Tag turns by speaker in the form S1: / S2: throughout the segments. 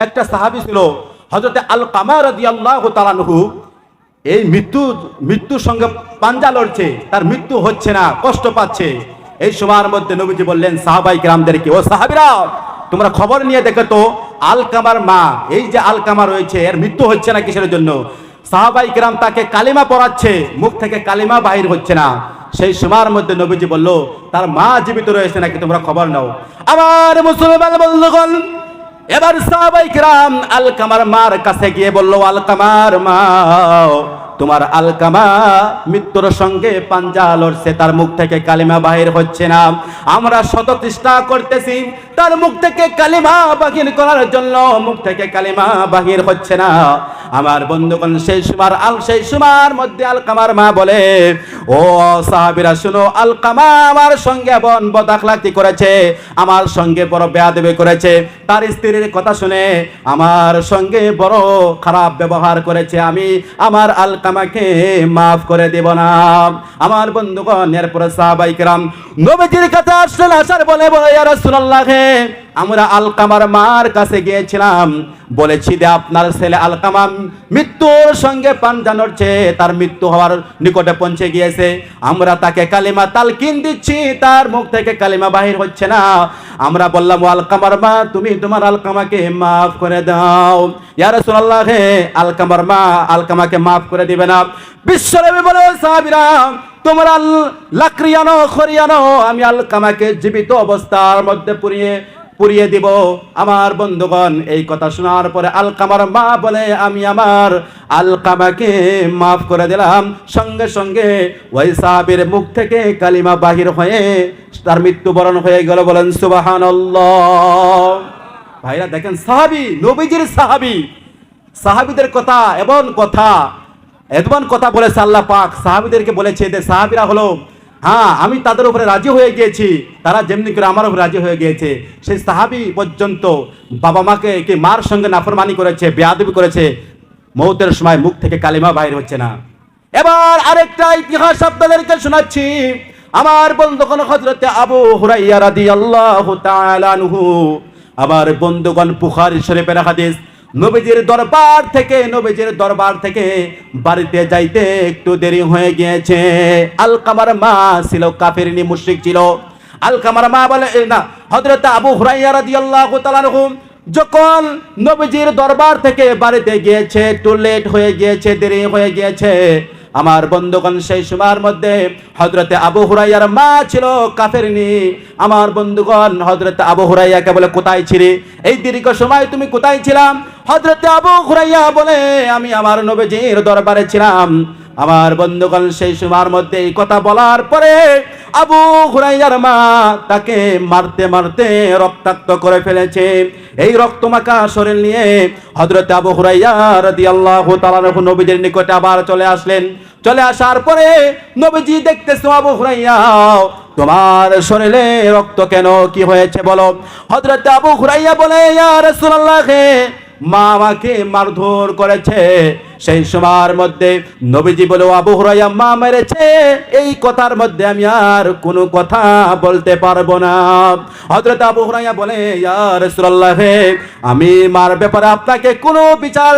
S1: একটা সাহাবি ছিল হজরতে আল কামার তাআলাহু এই মৃত্যু, মৃত্যুর সঙ্গে পাঞ্জা লড়ছে, তার মৃত্যু হচ্ছে না, কষ্ট পাচ্ছে। এই সময়ের মধ্যে নবীজি বললেন, সাহাবাই গ্রামদেরকে ও সাহাবিরা, তোমরা খবর নিয়ে দেখো তো আল কামার মা, এই যে আল কামা রয়েছে, এর মৃত্যু হচ্ছে না কিসের জন্য? সাহাবাই গ্রাম তাকে কালিমা পড়াচ্ছে, মুখ থেকে কালিমা বাহির হচ্ছে না। সেই সময়ের মধ্যে নবীজি বলল, তার মা জীবিত রয়েছে নাকি তোমরা খবর নাও? আমার মুসলমান বন্ধুগণ এবার সাহাবাই কিরাম আলকামার মার কাছে গিয়ে বলল, আলকামার মা, তোমার আলকামা মৃত্যুর সঙ্গে পাঞ্জা লড়ছে, তার মুখ থেকে কালিমা বাহির হচ্ছে না। আমরা শত চেষ্টা করতেছি, তার মুখ থেকে কালিমা বাহির করার জন্য মুখ থেকে কালিমা বাহির হচ্ছে না। আমার বন্ধুগণ, সেই সুমার আল, সেই সুমার মধ্যে আলকামার মা বলে ও সাহাবিরা, শুনো আলকামা আমার সঙ্গে বন বদাখলাকি করেছে, আমার সঙ্গে বড় বেয়াদবি করেছে, তার স্ত্রীর কথা শুনে আমার সঙ্গে বড় খারাপ ব্যবহার করেছে, আমি আমার আলকামাকে মাফ করে দেব না। আমার বন্ধুগণ, এরপরে সাহাবাই কেরাম নবীজির কাছে আসলেন আসার বলে বলে, ইয়া রাসূলুল্লাহ হে, আমরা আলকামার মার কাছে গিয়েছিলাম, বলেছি যে আপনার ছেলে আলকামা মৃত্যুর সঙ্গে পাঞ্জা নড়ছে, তার মৃত্যু হওয়ার নিকটে পৌঁছে গিয়েছে। আমরা তাকে কালিমা তালকিন দিচ্ছি, তার মুখ থেকে কালিমা বাহির হচ্ছে না। আমরা বললাম, "ও আলকামার মা, তুমি তোমার আলকামাকে মাফ করে দাও। ইয়া রাসূলুল্লাহ হে আলকামার মা, আলকামাকে মাফ করে দিবে না। বিশ্বনবী বলে সাহাবীরা, তোমরা লাকড়িয়ানো খরিয়ানো আমি আলকামাকে জীবিত অবস্থার মধ্যে পুড়িয়ে পুড়িয়ে দিব। আমার বন্ধুগণ, এই কথা শোনার পরে আলকামার মা বলে, আমি আমার আলকামাকে মাফ করে দিলাম। সঙ্গে সঙ্গে ওই সাহাবীর মুখ থেকে কালিমা বাহির হয়ে তার মৃত্যুবরণ হয়ে গেল। বলেন সুবাহান ভাইরা, দেখেন, সাহাবি, নবীজির সাহাবি, সাহাবিদের কথা এমন কথা এমন কথা বলেছে আল্লাহ পাক। সাহাবিদেরকে বলেছে যে, সাহাবিরা হলো হ্যাঁ আমি তাদের উপরে রাজি হয়ে গিয়েছি। তারা যেমনি করে আমার উপরে রাজি হয়ে গিয়েছে। সেই সাহাবি পর্যন্ত বাবা মাকে কি মার সঙ্গে নাফরমানি করেছে, বেয়াদবি করেছে? মৌতের সময় মুখ থেকে কালিমা বাইর হচ্ছে না। এবার আরেকটা ইতিহাস আপনাদেরকে শোনাচ্ছি। আমার বন্ধুগণ হজরতে আবু হুরাইয়া তাআলা আনহু, আমার বন্ধুগণ বুখারী শরীফের হাদিস। নবীজির দরবার থেকে, নবীজির দরবার থেকে বাড়িতে যাইতে একটু দেরি হয়ে গিয়েছে। আলকামার মা ছিল কাফেরিনী মুশরিক ছিল। আলকামার মা বলে না, হযরত আবু হুরাইয়া রাদিয়াল্লাহু তাআলা যখন নবীজির দরবার থেকে বাড়িতে গিয়েছে, একটু লেট হয়ে গিয়েছে, দেরি হয়ে গিয়েছে, আমার বন্ধুগণ সেই সময়ের মধ্যে হজরতে আবু হুরাইয়ার মা ছিল কাফেরনি আমার বন্ধুগণ হজরতে আবু হুরাইয়াকে বলে, কোথায় ছিলি? এই দীর্ঘ সময় তুমি কোথায় ছিলাম? হজরতে আবু হুরাইয়া বলে, আমি আমার নবীজির দরবারে ছিলাম। আমার বন্ধুগণ সেই সময়ের মধ্যে এই কথা বলার পরে আবু হুরাইয়ার মা তাকে মারতে মারতে রক্তাক্ত করে ফেলেছে। এই রক্তমাখা শরীর নিয়ে হযরত আবু হুরাইয়া রাদিয়াল্লাহু তাআলা নবীজির নিকটে আবার চলে আসলেন। চলে আসার পরে নবীজি দেখতেছে আবু হুরাইয়া তোমার শরীরে রক্ত কেন? কি হয়েছে বলো? হযরত আবু হুরাইয়া বলে, ইয়া রাসূলুল্লাহ মা আমাকে মারধর করেছে। সেই সময়ের মধ্যে নবীজি বলে আবু হুরাইয়া মা মেরেছে। এই কথার মধ্যে আমি আর কোনো কথা বলতে পারব না। হযরত আবু হুরাইয়া বলে ইয়া রাসূলুল্লাহ হে, আমি মার ব্যাপারে আপনাকে কোনো বিচার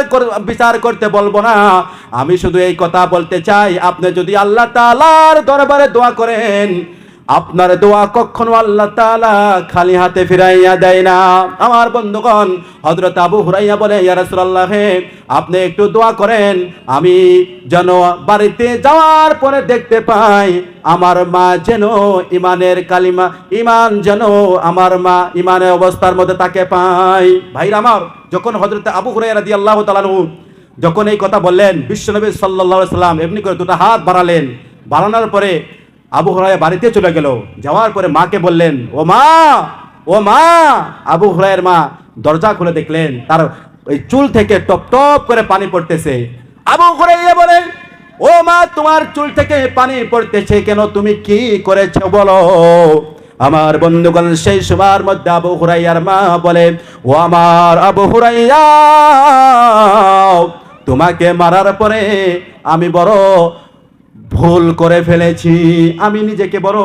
S1: বিচার করতে বলব না। আমি শুধু এই কথা বলতে চাই। আপনি যদি আল্লাহ তাআলার দরবারে দোয়া করেন আপনার দোয়া কখনো আল্লাহ তাআলা খালি হাতে ফিরাইয়া দেয় না। আমার বন্ধুগণ হযরত আবু হুরাইয়া বলে ইয়া রাসূলুল্লাহ হে, আপনি একটু দোয়া করেন আমি যেন বাড়িতে যাওয়ার পরে দেখতে পাই আমার মা যেন ইমানের কালিমা ইমান যেন আমার মা ইমানের অবস্থার মধ্যে তাকে পাই ভাইরা আমার যখন হযরত আবু হুরাইয়া রাদিয়াল্লাহু তাআলা আনহু যখন এই কথা বললেন বিশ্বনবী আলাইহি সাল্লাম এমনি করে দুটো হাত বাড়ালেন। বাড়ানোর পরে আবু হুরাইয়া বাড়িতে চলে গেল। যাওয়ার পরে মাকে বললেন, ও মা ও মা। আবু হুরায়ের মা দরজা খুলে দেখলেন, তার ওই চুল থেকে টপ টপ করে পানি পড়তেছে। আবু হুরাইয়া বলেন ও মা, তোমার চুল থেকে পানি পড়তেছে কেন? তুমি কি করেছ বলো? আমার বন্ধুগণ, সেই সময়ের মধ্যে আবু হুরাইয়ার মা বলে, ও আমার আবু হুরাইয়া তোমাকে মারার পরে আমি বড় ভুল করে ফেলেছি। আমি নিজেকে বড়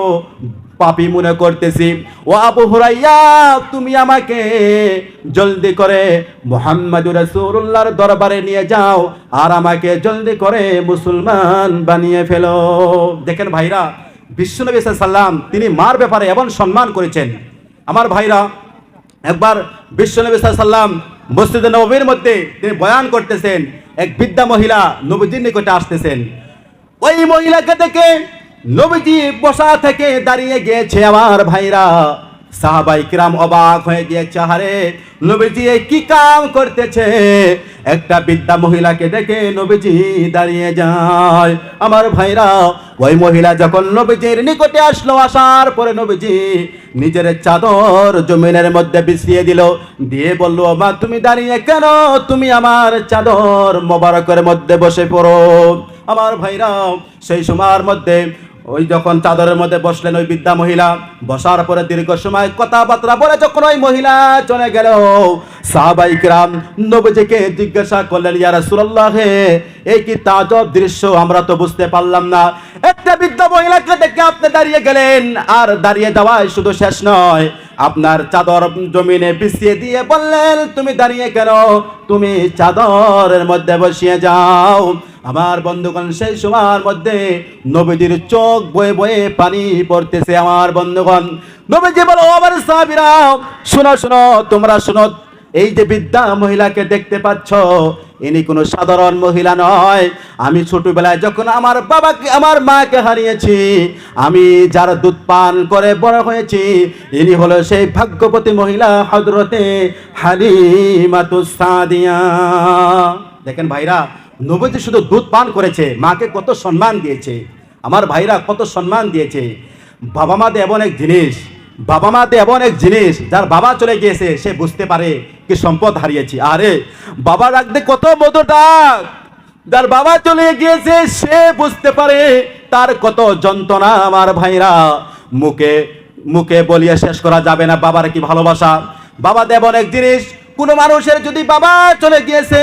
S1: পাপি মনে করতেছি। ও আবু হুরাইয়া, তুমি আমাকে জলদি করে মোহাম্মদুর রাসূলুল্লাহর দরবারে নিয়ে যাও আর আমাকে জলদি করে মুসলমান বানিয়ে ফেলো। দেখেন ভাইরা বিশ্বনবী সাল্লাম তিনি মার ব্যাপারে এমন সম্মান করেছেন। আমার ভাইরা, একবার বিশ্বনবী সাল্লাম মসজিদে নবীর মধ্যে তিনি বয়ান করতেছেন, এক বৃদ্ধা মহিলা নবীজির নিকটে আসতেছেন। ওই মহিলাকে দেখে নবীজি বসা থেকে দাঁড়িয়ে গিয়েছে আমার ভাইরা। সাহাবাই কিরাম অবাক হয়ে গিয়েছে হারে নবীজি কি কাম করতেছে? একটা বৃদ্ধা মহিলাকে দেখে নবীজি দাঁড়িয়ে যায়। আমার ভাইরা, ওই মহিলা যখন নবীজির নিকটে আসলো, আসার পরে নবীজি নিজের চাদর জমিনের মধ্যে বিছিয়ে দিল। দিয়ে বলল মা তুমি দাঁড়িয়ে কেন? তুমি আমার চাদর মোবারকের মধ্যে বসে পড়ো। আমার ভাইরা, সেই সময়ের মধ্যে ওই যখন চাদরের মধ্যে বসলেন ওই বৃদ্ধা মহিলা, বসার পরে দীর্ঘ সময় কথাবার্তা বলে যখন ওই মহিলা চলে গেল, সাহাবাই কিরাম নবীজিকে জিজ্ঞাসা করলেন, ইয়া রাসূলুল্লাহ, হে, এই কি তাজব দৃশ্য? আমরা তো বুঝতে পারলাম না। একটা বৃদ্ধ মহিলাকে দেখে আপনি দাঁড়িয়ে গেলেন, আর দাঁড়িয়ে যাওয়ায় শুধু শেষ নয়, আপনার চাদর জমিনে বিছিয়ে দিয়ে বললেন, তুমি দাঁড়িয়ে কেন? তুমি চাদরের মধ্যে বসিয়ে যাও। আমার বন্ধুগণ, সেই সময়ের মধ্যে নবীজির চোখ বয়ে বয়ে পানি পড়তেছে আমার বন্ধুগণ। নবীজি বলো, আমার সাহাবীরা, শোনো শোনো, তোমরা শোনো, এই যে বিদ্যা মহিলাকে দেখতে পাচ্ছ, ইনি কোনো সাধারণ মহিলা নয়। আমি ছোটবেলায় যখন আমার বাবাকে, আমার মাকে হারিয়েছি, আমি যার দুধ পান করে বড় হয়েছি, ইনি হলো সেই ভাগ্যবতী মহিলা হজরতে হালিমাতুস সাদিয়া। দেখেন ভাইরা নবীজি শুধু দুধ পান করেছে, মাকে কত সম্মান দিয়েছে, আমার ভাইরা কত সম্মান দিয়েছে। বাবা মাতে এমন এক জিনিস, বাবা মাতে এমন এক জিনিস, যার বাবা চলে গিয়েছে, সে বুঝতে পারে কি সম্পদ হারিয়েছি। আরে, বাবা ডাকতে কত মতো ডাক যার বাবা চলে গিয়েছে, সে বুঝতে পারে তার কত যন্ত্রণা আমার ভাইরা। মুখে মুখে বলিয়ে শেষ করা যাবে না বাবার কি ভালোবাসা। বাবা দেবন এক জিনিস কোনো মানুষের যদি বাবা চলে গিয়েছে,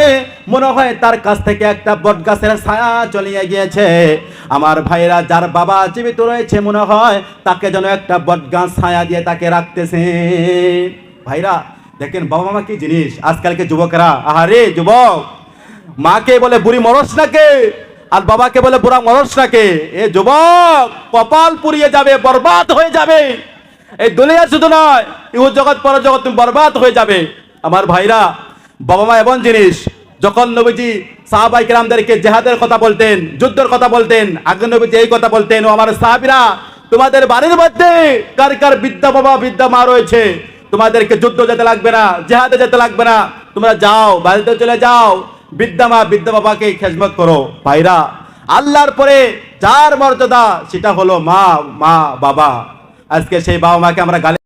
S1: মনে হয় তার কাছ থেকে একটা বট গাছের ছায়া চলিয়ে গিয়েছে। আমার ভাইরা যার বাবা জীবিত রয়েছে, মনে হয় তাকে যেন একটা বট গাছ ছায়া দিয়ে তাকে রাখতেছে। ভাইরা, দেখেন বাবা মা কি জিনিস? আজকালকে যুবকেরা, আহারে যুবক! মাকে বলে বুড়ি মরস নাকে আর বাবাকে বলে বুড়া মরস নাকে এ যুবক, কপাল পুড়িয়ে যাবে, বরবাদ হয়ে যাবে। এই দুনিয়া শুধু নয় ইহু জগৎ পর জগৎ তুমি বরবাদ হয়ে যাবে। আমার ভাইরা, বাবা মা এমন জিনিস, যখন নবীজি সাহাবাই কিরামদেরকে জেহাদের কথা বলতেন, যুদ্ধের কথা বলতেন, আগে নবীজি এই কথা বলতেন, ও আমার সাহাবিরা, তোমাদের বাড়ির মধ্যে কার কার বিদ্যা বাবা বিদ্যা মা রয়েছে? তোমাদেরকে যুদ্ধ যেতে লাগবে না, জেহাদে যেতে লাগবে না। তোমরা যাও, বাড়িতে চলে যাও। বিদ্যা মা বিদ্যা বাবাকে খেজমত করো। ভাইরা, আল্লাহর পরে যার মর্যাদা, সেটা হলো মা মা, বাবা। আজকে সেই বাবা মাকে আমরা গালি